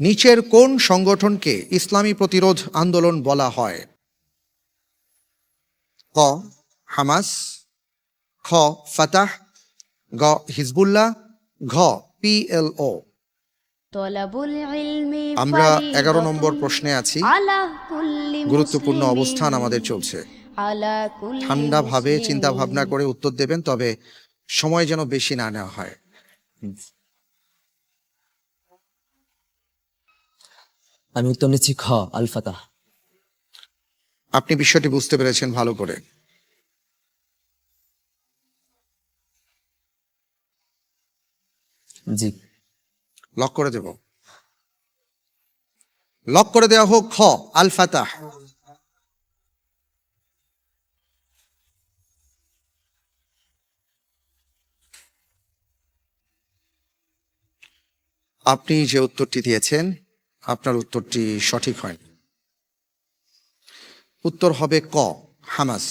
নিচের কোন সংগঠনকে ইসলামী প্রতিরোধ আন্দোলন বলা হয়? ক হামাস খ ফাতাহ গ হিজবুল্লাহ ঘ পিএলও আমরা এগারো নম্বর প্রশ্নে আছি। গুরুত্বপূর্ণ অবস্থান আমাদের চলছে। ঠান্ডাভাবে চিন্তা ভাবনা করে উত্তর দেবেন তবে সময় যেন বেশি না নেওয়া হয়। আমি উত্তর নিচ্ছি খ আল ফাতাহ আপনি বিষয়টি বুঝতে পেরেছেন ভালো করে। জি। লক করে দেব। লক করে দেওয়া হোক খ আল ফাতাহ আপনি যে উত্তরটি দিয়েছেন আপনার উত্তরটি সঠিক হয়নি। উত্তর হবে ক হামাস।